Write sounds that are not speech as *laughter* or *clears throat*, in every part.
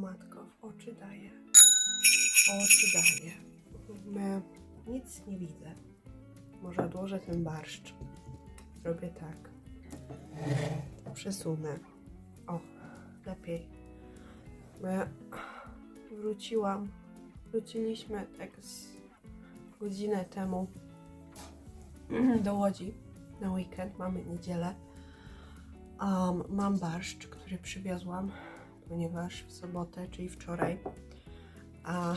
matko, w oczy daje. W oczy daje. My nic nie widzę. Może odłożę ten barszcz. Zrobię tak. Przesunę. O, lepiej. Ja wróciłam. Wróciliśmy tak z godzinę temu do Łodzi na weekend. Mamy niedzielę. Um, mam barszcz, który przywiozłam, ponieważ w sobotę, czyli wczoraj, a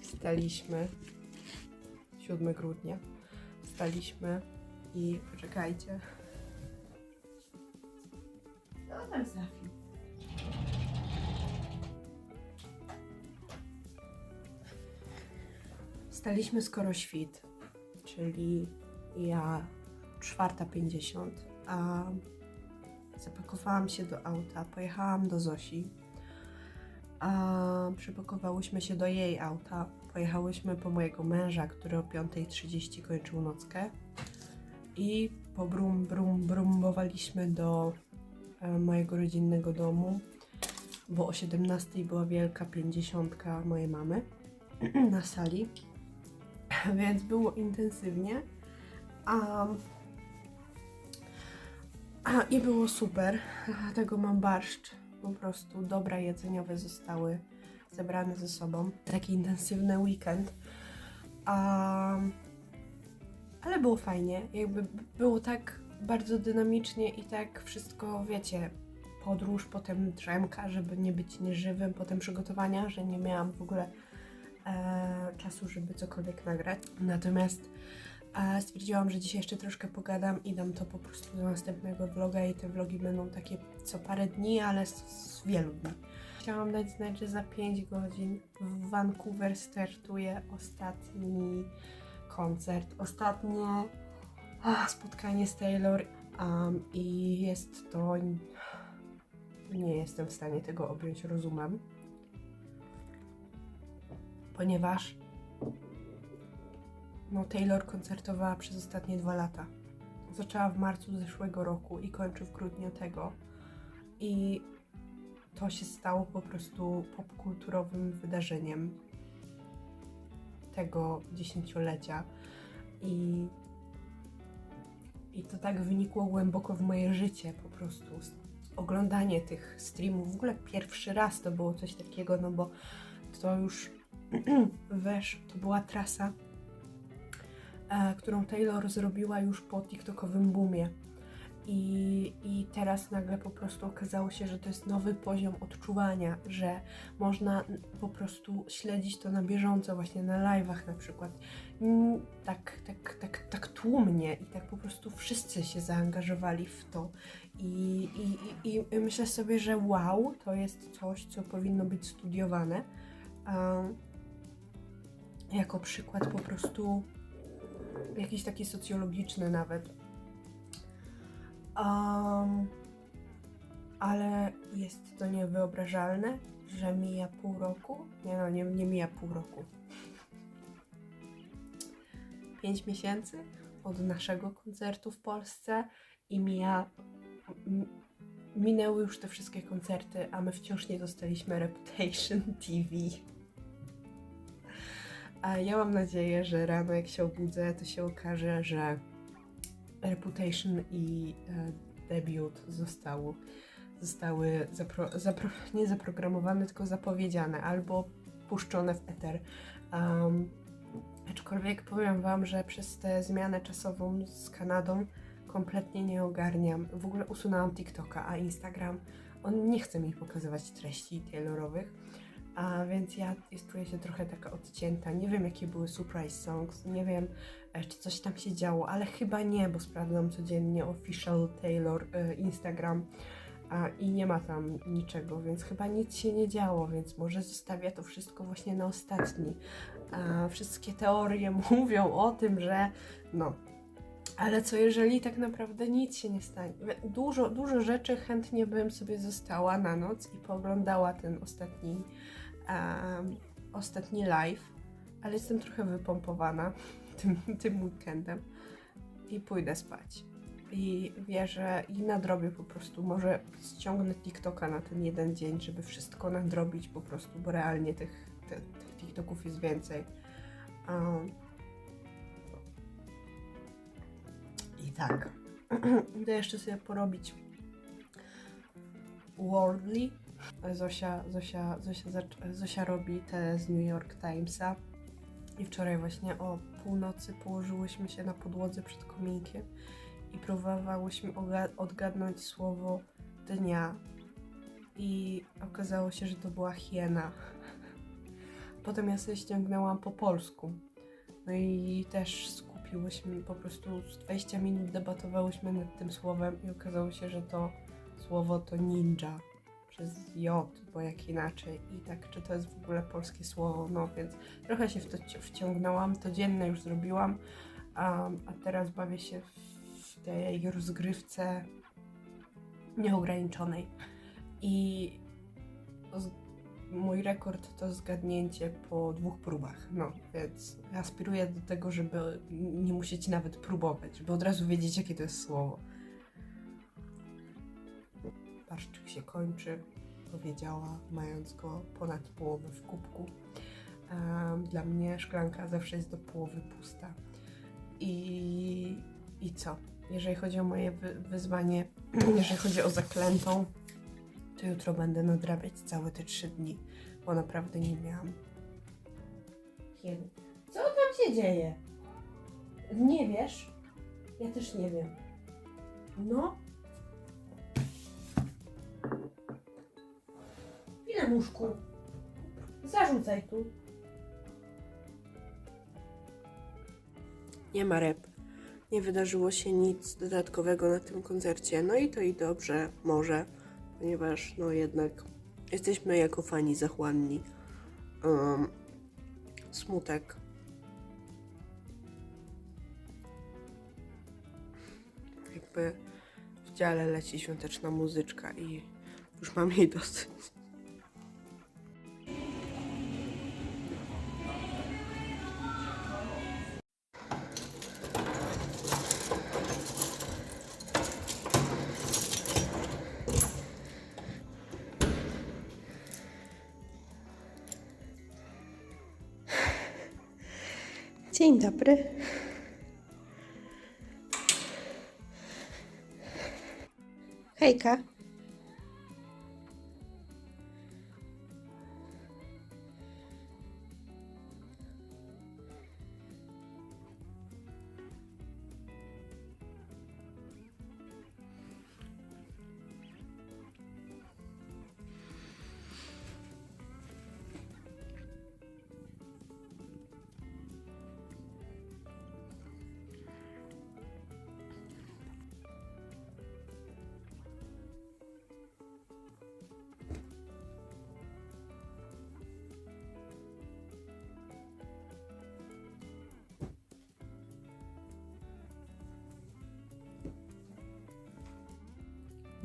wstaliśmy 7 grudnia. Wstaliśmy i poczekajcie. Co tam za film? Wstaliśmy skoro świt, czyli ja 4.50, a zapakowałam się do auta, pojechałam do Zosi, a przypakowałyśmy się do jej auta, pojechałyśmy po mojego męża, który o 5.30 kończył nockę. I po brum, brum, brumbowaliśmy do e, mojego rodzinnego domu, bo o 17.00 była wielka pięćdziesiątka mojej mamy *clears throat* na sali, *clears throat* więc było intensywnie. A, a i było super. Dlatego mam barszcz. Po prostu dobra jedzeniowe zostały zebrane ze sobą. Taki intensywny weekend. Ale było fajnie. Jakby było tak bardzo dynamicznie i tak wszystko, wiecie, podróż, potem drzemka, żeby nie być nieżywym, potem przygotowania, że nie miałam w ogóle e, czasu, żeby cokolwiek nagrać. Natomiast e, stwierdziłam, że dzisiaj jeszcze troszkę pogadam i dam to po prostu do następnego vloga i te vlogi będą takie co parę dni, ale z, z wielu dni. Chciałam dać znać, że za 5 godzin w Vancouver startuje ostatni koncert, ostatnie ah, spotkanie z Taylor um, i jest to... Nie jestem w stanie tego objąć rozumem ponieważ no, Taylor koncertowała przez ostatnie dwa lata. Zaczęła w marcu zeszłego roku i kończy w grudniu tego. I to się stało po prostu popkulturowym wydarzeniem tego dziesięciolecia. I, I to tak wynikło głęboko w moje życie po prostu. Oglądanie tych streamów, w ogóle pierwszy raz to było coś takiego, no bo to już *clears throat* Wesz to była trasa, którą Taylor zrobiła już po TikTokowym boomie. I, I teraz nagle po prostu okazało się, że to jest nowy poziom odczuwania, że można po prostu śledzić to na bieżąco, właśnie na live'ach na przykład. Tak, tak, tak, tak tłumnie i tak po prostu wszyscy się zaangażowali w to. I, i, i, i myślę sobie, że wow, to jest coś, co powinno być studiowane. Um, jako przykład po prostu jakiś taki socjologiczny nawet. Um, ale jest to niewyobrażalne, że mija pół roku. Nie no, nie, nie mija pół roku. Pięć miesięcy od naszego koncertu w Polsce i mija. Minęły już te wszystkie koncerty, a my wciąż nie dostaliśmy Reputation TV. A ja mam nadzieję, że rano jak się obudzę, to się okaże, że Reputation i e, debiut zostało, zostały zapro, zapro, nie zaprogramowane, tylko zapowiedziane albo puszczone w eter. Um, aczkolwiek powiem Wam, że przez tę zmianę czasową z Kanadą kompletnie nie ogarniam. W ogóle usunęłam TikToka, a Instagram, on nie chce mi pokazywać treści Taylorowych. A więc ja czuję się trochę taka odcięta. Nie wiem, jakie były surprise songs, nie wiem, e, czy coś tam się działo, ale chyba nie, bo sprawdzam codziennie official Taylor e, Instagram i nie ma tam niczego, więc chyba nic się nie działo, więc może zostawia to wszystko właśnie na ostatni. A, wszystkie teorie *laughs* mówią o tym, że no. Ale co jeżeli tak naprawdę nic się nie stanie? Dużo, dużo rzeczy chętnie bym sobie została na noc i pooglądała ten ostatni um, ostatni live, ale jestem trochę wypompowana *laughs* tym, tym weekendem i pójdę spać. i wie, że i nadrobię po prostu. Może ściągnę TikToka na ten jeden dzień, żeby wszystko nadrobić po prostu, bo realnie tych, te, tych TikToków jest więcej. Um, I tak. *clears throat* Idę jeszcze sobie porobić Worldly. Zosia, Zosia, Zosia, Zosia robi te z New York Timesa. I wczoraj właśnie o północy położyłyśmy się na podłodze przed kominkiem i próbowałyśmy odgadnąć słowo dnia. I okazało się, że to była hiena. *laughs* Potem ja sobie ściągnęłam po polsku. No i też skupiłyśmy, po prostu z 20 minut debatowałyśmy nad tym słowem i okazało się, że to słowo to ninja przez J, bo jak inaczej. I tak, czy to jest w ogóle polskie słowo, no więc trochę się w to wci- wciągnęłam, to dzienne już zrobiłam, a, a teraz bawię się w, tej rozgrywce nieograniczonej. I mój rekord to zgadnięcie po dwóch próbach, no więc aspiruję do tego, żeby nie musieć nawet próbować, żeby od razu wiedzieć, jakie to jest słowo. Paszczyk się kończy, powiedziała, mając go ponad połowę w kubku. Dla mnie szklanka zawsze jest do połowy pusta. I, i co? Jeżeli chodzi o moje wy, wyzwanie, *clears throat* jeżeli chodzi o zaklętą, to jutro będę nadrabiać całe te trzy dni, bo naprawdę nie miałam kiedy. Co tam się dzieje? Nie wiesz? Ja też nie wiem. No. Muszku? Zarzucaj tu. Nie ma rep. Nie wydarzyło się nic dodatkowego na tym koncercie. No i to i dobrze, może, ponieważ no jednak jesteśmy jako fani zachłanni. Um, smutek. Jakby w dziale leci świąteczna muzyczka i już mam jej dosyć. Dzień dobry. Hejka.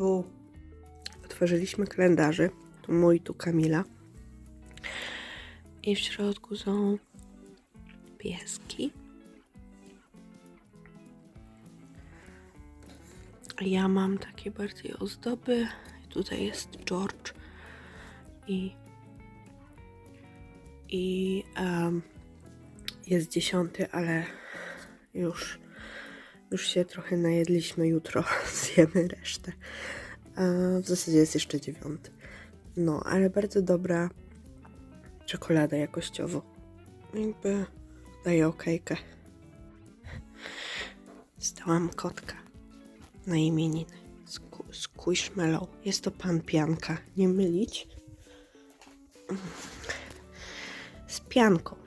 Bo otworzyliśmy kalendarze. Tu mój, tu Kamila. I w środku są pieski. Ja mam takie bardziej ozdoby. Tutaj jest George i i em, jest dziesiąty, ale już już się trochę najedliśmy. Jutro *laughs* zjemy resztę. W zasadzie jest jeszcze dziewiąty. No, ale bardzo dobra czekolada jakościowo. Jakby daje okejkę. Stałam kotka na imieniny. Sku- Squishmallow. Jest to pan pianka. Nie mylić. Z pianką.